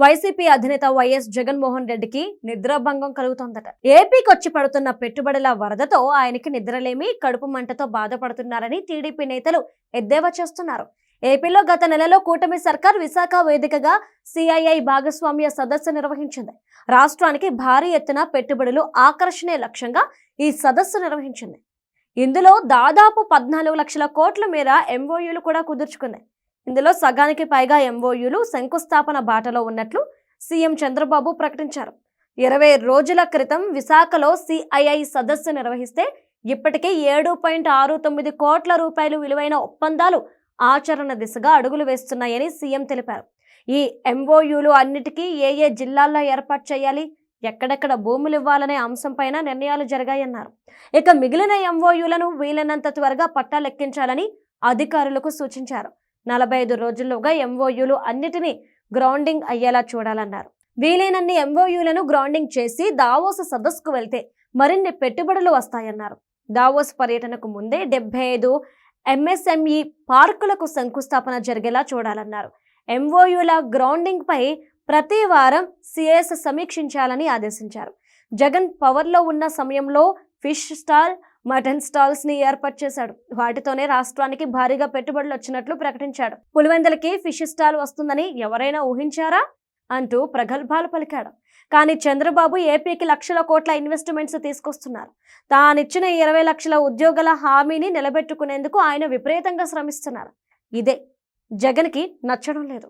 YCP అధినేత YS Jaganmohan రెడ్డికి నిద్రాభంగం కలుగుతోందట. ఏపీకి వచ్చి పడుతున్న పెట్టుబడుల వరదతో ఆయనకి నిద్రలేమి కడుపు మంటతో బాధపడుతున్నారని టీడీపీ నేతలు ఎద్దేవా చేస్తున్నారు. ఏపీలో గత నెలలో కూటమి సర్కార్ విశాఖ వేదికగా సిఐఐ భాగస్వామ్య సదస్సు నిర్వహించింది. రాష్ట్రానికి భారీ ఎత్తున పెట్టుబడులు ఆకర్షణే లక్ష్యంగా ఈ సదస్సు నిర్వహించింది. ఇందులో దాదాపు పద్నాలుగు లక్షల కోట్ల మేర ఎంఓయూలు కూడా కుదుర్చుకున్నాయి. ఇందులో సగానికి పైగా ఎంఓయూలు శంకుస్థాపన బాటలో ఉన్నట్లు సీఎం చంద్రబాబు ప్రకటించారు. ఇరవై రోజుల క్రితం విశాఖలో సిఐఐ సదస్సు నిర్వహిస్తే ఇప్పటికే ఏడు పాయింట్ ఆరు తొమ్మిది కోట్ల రూపాయలు విలువైన ఒప్పందాలు ఆచరణ దిశగా అడుగులు వేస్తున్నాయని సీఎం తెలిపారు. ఈ ఎంఓయూలు అన్నిటికీ ఏ ఏ జిల్లాల్లో ఏర్పాటు చేయాలి ఎక్కడెక్కడ భూములు ఇవ్వాలనే అంశంపైన నిర్ణయాలు జరిగాయన్నారు. ఇక మిగిలిన ఎంఓయూలను వీలైనంత త్వరగా పట్టాలెక్కించాలని అధికారులకు సూచించారు. నలభై ఐదు రోజుల్లోగా ఎంఓయూలు అన్నిటినీ గ్రౌండింగ్ అయ్యేలా చూడాలన్నారు. వీలైనన్ని ఎంఓయూలను గ్రౌండింగ్ చేసి దావోస్ సదస్సుకు వెళ్తే మరిన్ని పెట్టుబడులు వస్తాయన్నారు. దావోస్ పర్యటనకు ముందే డెబ్బై ఐదు ఎంఎస్ఎంఈ పార్కులకు శంకుస్థాపన జరిగేలా చూడాలన్నారు. ఎంఓయూల గ్రౌండింగ్ పై ప్రతి వారం సిఎస్ సమీక్షించాలని ఆదేశించారు. జగన్ పవర్లో ఉన్న సమయంలో ఫిష్ స్టాల్ మటన్ స్టాల్స్ని ఏర్పాటు చేశాడు. వాటితోనే రాష్ట్రానికి భారీగా పెట్టుబడులు వచ్చినట్లు ప్రకటించాడు. పులివెందలకి ఫిష్ స్టాల్ వస్తుందని ఎవరైనా ఊహించారా? అంటూ ప్రగల్భాలు పలికాడు. కానీ చంద్రబాబు ఏపీకి లక్షల కోట్ల ఇన్వెస్ట్మెంట్స్ తీసుకొస్తున్నారు. తానిచ్చిన ఇరవై లక్షల ఉద్యోగాల హామీని నిలబెట్టుకునేందుకు ఆయన విపరీతంగా శ్రమిస్తున్నారు. ఇదే జగన్కి నచ్చడం లేదు.